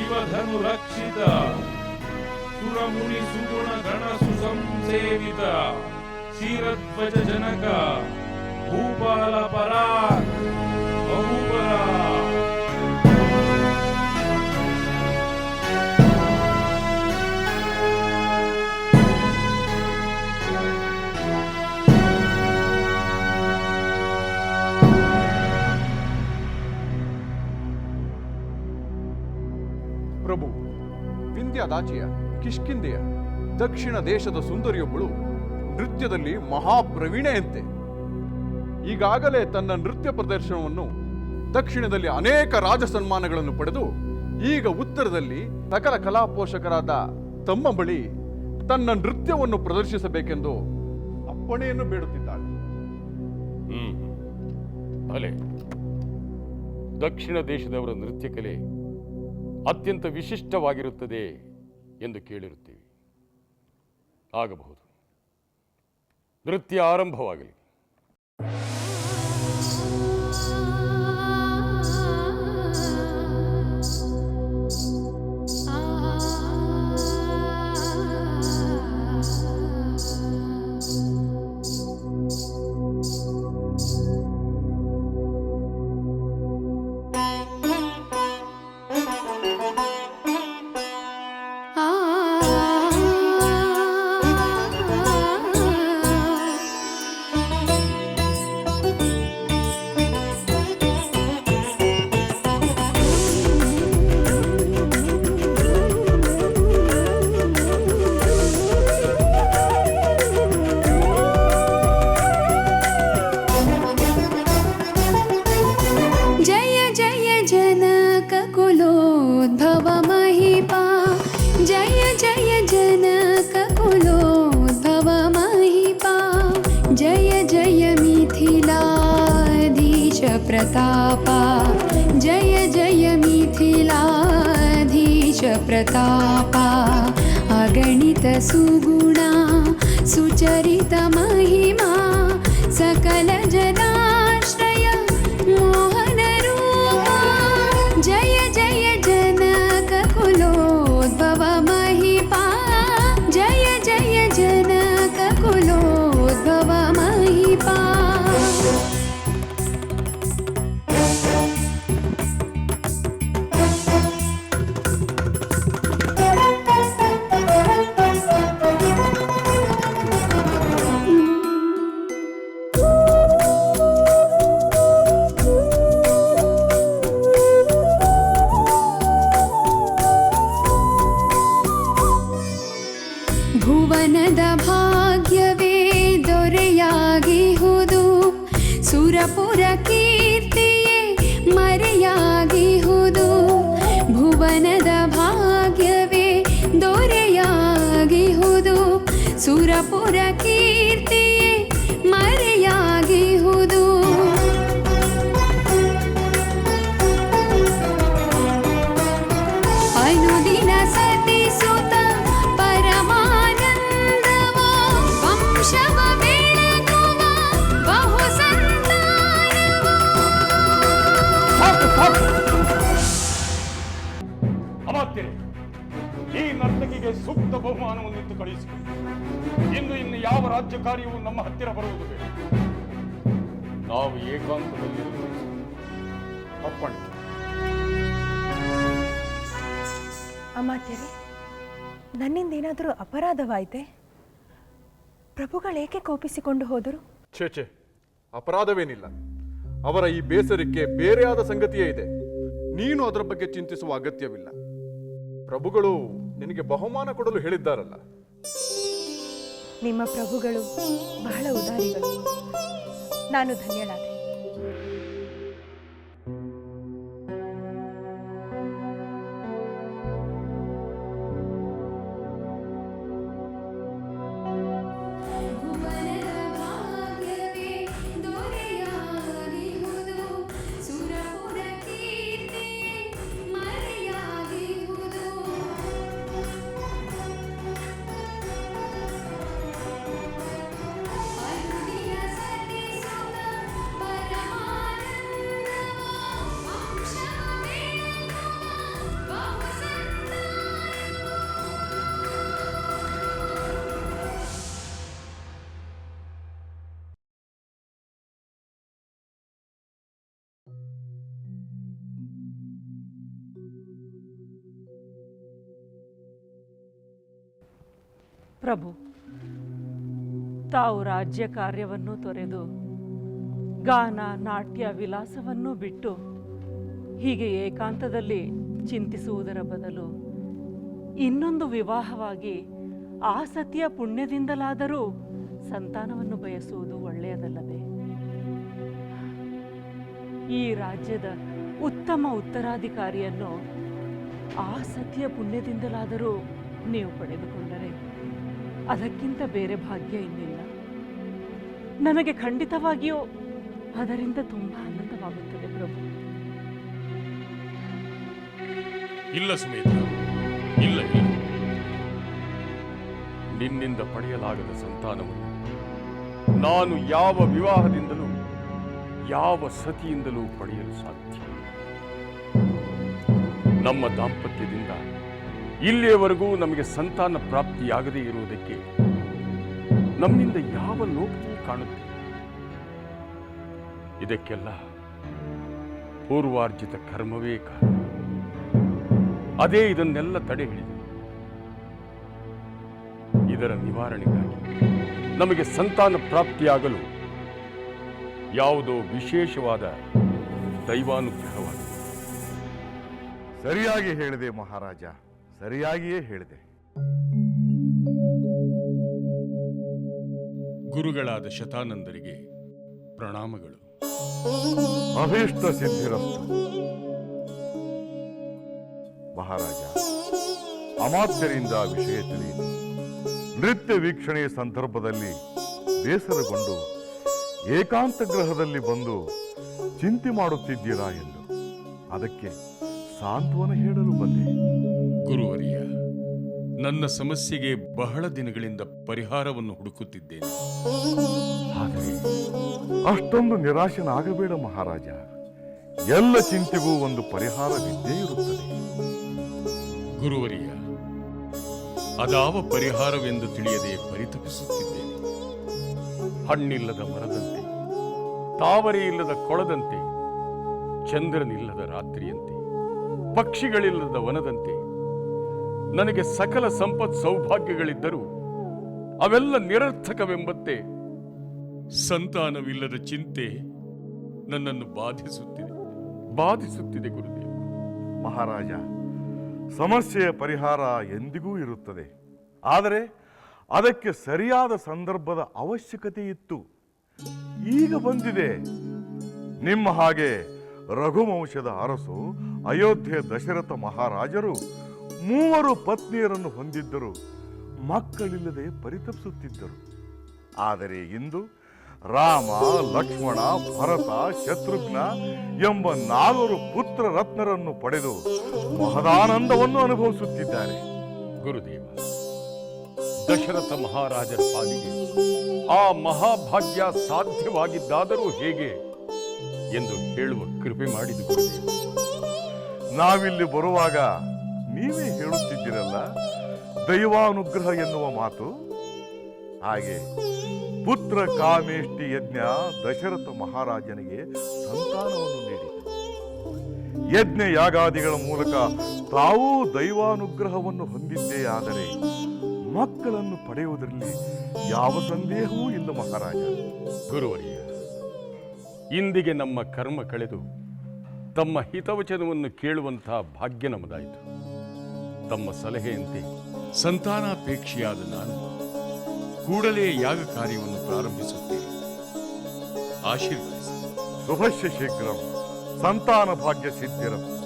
శివధను రక్షిత సురముని సుగుణ గణ సుసంసేవిత క్షీరధ్వజ జనక భూపాల పరాక్ బహుపరా ವಿಂಧ್ಯದಾಚಿಯ ಕಿಷ್ಕಿಂದೆಯ ದಕ್ಷಿಣ ದೇಶದ ಸುಂದರಿಯೊಬ್ಬಳು ನೃತ್ಯದಲ್ಲಿ ಮಹಾಪ್ರವೀಣೆಯಂತೆ. ಈಗಾಗಲೇ ತನ್ನ ನೃತ್ಯ ಪ್ರದರ್ಶನವನ್ನು ದಕ್ಷಿಣದಲ್ಲಿ ಅನೇಕ ರಾಜ ಸನ್ಮಾನಗಳನ್ನು ಪಡೆದು, ಈಗ ಉತ್ತರದಲ್ಲಿ ಸಕಲ ಕಲಾ ಪೋಷಕರಾದ ತಮ್ಮ ಬಳಿ ತನ್ನ ನೃತ್ಯವನ್ನು ಪ್ರದರ್ಶಿಸಬೇಕೆಂದು ಅಪ್ಪಣೆಯನ್ನು ಬೇಡುತ್ತಿದ್ದಾಳೆ. ಭಲೆ ದಕ್ಷಿಣ ದೇಶದವರ ನೃತ್ಯ ಕಲೆ ಅತ್ಯಂತ ವಿಶಿಷ್ಟವಾಗಿರುತ್ತದೆ. ಎಂದು ಕೇಳಿರುತ್ತೀವಿ. ಆಗಬಹುದು. ನೃತ್ಯ ಆರಂಭವಾಗಲಿ. प्रतापा। जय जय मिथिलाधीश प्रतापा। अगणित सुगुणा सुचरित महिमा ಭುವನದ ಭಾಗ್ಯವೇ ದೊರೆಯಾಗಿಹುದು. ಸುರಪುರ ಕೀರ್ತಿಯೇ ಮರೆಯಾಗಿಹುದು. ಭುವನದ ಭಾಗ್ಯವೇ ದೊರೆಯಾಗಿಹುದು. ಸುರಪುರ ಕೀರ್ತಿಯೇ ಅಮಾತ್ಯರೇ ಈ ನರ್ತಕಿಗೆ ಸೂಕ್ತ ಬಹುಮಾನವನ್ನಿತ್ತು ಕಳುಹಿಸಿ ಇನ್ನು ಇನ್ನು ಯಾವ ರಾಜ್ಯ ಕಾರ್ಯವು ನಮ್ಮ ಹತ್ತಿರ ಬರುವುದು ಬೇಡ. ನಾವು ಏಕಾಂತದಲ್ಲಿ ಅಪ್ಪಣೆ ಅಮಾತ್ಯರೇ ನನ್ನಿಂದ ಏನಾದರೂ ಅಪರಾಧವಾಯಿತೆ? ಪ್ರಭುಗಳೇಕೆ ಕೋಪಿಸಿಕೊಂಡು ಹೋದರು? ಛೇ ಛೇ ಅಪರಾಧವೇನಿಲ್ಲ. ಅವರ ಈ ಬೇಸರಕ್ಕೆ ಬೇರೆಯಾದ ಸಂಗತಿಯೇ ಇದೆ. ನೀನು ಅದರ ಬಗ್ಗೆ ಚಿಂತಿಸುವ ಅಗತ್ಯವಿಲ್ಲ. ಪ್ರಭುಗಳು ನಿನಗೆ ಬಹುಮಾನ ಕೊಡಲು ಹೇಳಿದ್ದಾರಲ್ಲ. ನಿಮ್ಮ ಪ್ರಭುಗಳು ಬಹಳ ಉದಾರಿಗಳು. ನಾನು ಧನ್ಯಳಾದೆ. ಪ್ರಭು, ತಾವು ರಾಜ್ಯ ಕಾರ್ಯವನ್ನು ತೊರೆದು ಗಾನ, ನಾಟ್ಯ, ವಿಲಾಸವನ್ನು ಬಿಟ್ಟು ಹೀಗೆ ಏಕಾಂತದಲ್ಲಿ ಚಿಂತಿಸುವುದರ ಬದಲು ಇನ್ನೊಂದು ವಿವಾಹವಾಗಿ ಆ ಸತಿಯ ಪುಣ್ಯದಿಂದಲಾದರೂ ಸಂತಾನವನ್ನು ಬಯಸುವುದು ಒಳ್ಳೆಯದಲ್ಲವೇ? ಈ ರಾಜ್ಯದ ಉತ್ತಮ ಉತ್ತರಾಧಿಕಾರಿಯನ್ನು ಆ ಸತಿಯ ಪುಣ್ಯದಿಂದಲಾದರೂ ನೀವು ಪಡೆದುಕೊಂಡರೆ ಅದಕ್ಕಿಂತ ಬೇರೆ ಭಾಗ್ಯ ಇನ್ನಿಲ್ಲ. ನನಗೆ ಖಂಡಿತವಾಗಿಯೂ ಅದರಿಂದ ತುಂಬಾ ಆನಂದವಾಗುತ್ತದೆ ಪ್ರಭು. ಇಲ್ಲ ಸುಮೇತ ಇಲ್ಲ. ನಿನ್ನಿಂದ ಪಡೆಯಲಾಗದ ಸಂತಾನವನ್ನು ನಾನು ಯಾವ ವಿವಾಹದಿಂದಲೂ, ಯಾವ ಸತಿಯಿಂದಲೂ ಪಡೆಯಲು ಸಾಧ್ಯ. ನಮ್ಮ ದಾಂಪತ್ಯದಿಂದ ಇಲ್ಲಿಯವರೆಗೂ ನಮಗೆ ಸಂತಾನ ಪ್ರಾಪ್ತಿಯಾಗದೇ ಇರುವುದಕ್ಕೆ ನಮ್ಮಿಂದ ಯಾವ ಲೋಪವೂ ಕಾಣುತ್ತೆ ಇದಕ್ಕೆಲ್ಲ ಪೂರ್ವಾರ್ಜಿತ ಕರ್ಮವೇ ಕಾರಣ. ಅದೇ ಇದನ್ನೆಲ್ಲ ತಡೆ ಹಿಡಿದು ಇದರ ನಿವಾರಣೆಗಾಗಿ ನಮಗೆ ಸಂತಾನ ಪ್ರಾಪ್ತಿಯಾಗಲು ಯಾವುದೋ ವಿಶೇಷವಾದ ದೈವಾನುಗ್ರಹವಾಗಿದೆ. ಸರಿಯಾಗಿ ಹೇಳಿದೆ ಮಹಾರಾಜ. ಸರಿಯಾಗಿಯೇ ಹೇಳಿದೆ. ಗುರುಗಳಾದ ಶತಾನಂದರಿಗೆ ಪ್ರಣಾಮಗಳು. ಅಭೀಷ್ಟ ಸಿದ್ಧಿರಸ್ತು. ಮಹಾರಾಜ ಅಮಾತ್ಯರಿಂದ ವಿಷಯ ತಿಳಿಯಿತು ನೃತ್ಯ ವೀಕ್ಷಣೆಯ ಸಂದರ್ಭದಲ್ಲಿ ಬೇಸರಗೊಂಡು ಏಕಾಂತ ಗ್ರಹದಲ್ಲಿ ಬಂದು ಚಿಂತೆ ಮಾಡುತ್ತಿದ್ದೀರಾ ಎಂದು ಅದಕ್ಕೆ ಸಾಂತ್ವನ ಹೇಳಲು ಬಂದೆ. ಗುರುವರಿಯ ನನ್ನ ಸಮಸ್ಯೆಗೆ ಬಹಳ ದಿನಗಳಿಂದ ಪರಿಹಾರವನ್ನು ಹುಡುಕುತ್ತಿದ್ದೇನೆ. ಆದರೆ ಅಷ್ಟೊಂದು ನಿರಾಶನಾಗಬೇಡ ಮಹಾರಾಜ. ಎಲ್ಲ ಚಿಂತೆಗೂ ಒಂದು ಪರಿಹಾರವಿದ್ದೇ ಇರುತ್ತದೆ. ಗುರುವರಿಯ ಅದಾವ ಪರಿಹಾರವೆಂದು ತಿಳಿಯದೆ ಪರಿತಪಿಸುತ್ತಿದ್ದೇನೆ. ಹಣ್ಣಿಲ್ಲದ ಮರದಂತೆ ತಾವರೆ ಇಲ್ಲದ ಕೊಳದಂತೆ ಚಂದ್ರನಿಲ್ಲದ ರಾತ್ರಿಯಂತೆ ಪಕ್ಷಿಗಳಿಲ್ಲದ ವನದಂತೆ ನನಗೆ ಸಕಲ ಸಂಪತ್ ಸೌಭಾಗ್ಯಗಳಿದ್ದರೂ ಅವೆಲ್ಲ ನಿರರ್ಥಕವೆಂಬಂತೆ ಸಂತಾನವಿಲ್ಲದ ಚಿಂತೆ ನನ್ನನ್ನು ಬಾಧಿಸುತ್ತಿದೆ. ಬಾಧಿಸುತ್ತಿದೆ ಗುರುದೇವ. ಮಹಾರಾಜ ಸಮಸ್ಯೆಯ ಪರಿಹಾರ ಎಂದಿಗೂ ಇರುತ್ತದೆ. ಆದರೆ ಅದಕ್ಕೆ ಸರಿಯಾದ ಸಂದರ್ಭದ ಅವಶ್ಯಕತೆ ಇತ್ತು. ಈಗ ಬಂದಿದೆ. ನಿಮ್ಮ ಹಾಗೆ ರಘುವಂಶದ ಅರಸು ಅಯೋಧ್ಯೆ ದಶರಥ ಮಹಾರಾಜರು ಮೂವರು ಪತ್ನಿಯರನ್ನು ಹೊಂದಿದ್ದರು. ಮಕ್ಕಳಿಲ್ಲದೆ ಪರಿತಪಿಸುತ್ತಿದ್ದರು. ಆದರೆ ಇಂದು ರಾಮ ಲಕ್ಷ್ಮಣ ಭರತ ಶತ್ರುಘ್ನ ಎಂಬ ನಾಲ್ವರು ಪುತ್ರ ರತ್ನರನ್ನು ಪಡೆದು ಮಹದಾನಂದವನ್ನು ಅನುಭವಿಸುತ್ತಿದ್ದಾರೆ. ಗುರುದೇವ ದಶರಥ ಮಹಾರಾಜರ ಪಾಲಿಗೆ ಆ ಮಹಾಭಾಗ್ಯ ಸಾಧ್ಯವಾಗಿದ್ದಾದರೂ ಹೇಗೆ ಎಂದು ಹೇಳುವ ಕೃಪೆ ಮಾಡಿದ ಗುರುದೇವ. ನಾವಿಲ್ಲಿ ಬರುವಾಗ ನೀವೇ ಹೇಳುತ್ತಿದ್ದೀರಲ್ಲ? ದೈವಾನುಗ್ರಹ ಎನ್ನುವ ಮಾತು? ಹಾಗೆ ಪುತ್ರ ಕಾಮೇಷ್ಟಿ ಯಜ್ಞ ದಶರಥ ಮಹಾರಾಜನಿಗೆ ಸಂತಾನವನ್ನು ನೀಡಿತು. ಯಜ್ಞ ಯಾಗಾದಿಗಳ ಮೂಲಕ ತಾವೂ ದೈವಾನುಗ್ರಹವನ್ನು ಹೊಂದಿದ್ದೇ ಆದರೆ ಮಕ್ಕಳನ್ನು ಪಡೆಯುವುದರಲ್ಲಿ ಯಾವ ಸಂದೇಹವೂ ಇಲ್ಲ ಮಹಾರಾಜ. ಗುರುವರಿಯ, ಇಂದಿಗೆ ನಮ್ಮ ಕರ್ಮ ಕಳೆದು ತಮ್ಮ ಹಿತವಚನವನ್ನು ಕೇಳುವಂತಹ ಭಾಗ್ಯ ನಮ್ಮದಾಯಿತು ತಮ್ಮ ಸಲಹೆಯಂತೆ ಸಂತಾನಾಪೇಕ್ಷೆಯಾದ ನಾನು ಕೂಡಲೇ ಯಾಗ ಕಾರ್ಯವನ್ನು ಪ್ರಾರಂಭಿಸುತ್ತೇನೆ. ಆಶೀರ್ವದಿಸಿ. ಶುಭಶ್ಯ ಶೀಘ್ರಂ ಸಂತಾನ ಭಾಗ್ಯ ಸಿದ್ಧಿರಸ್ತು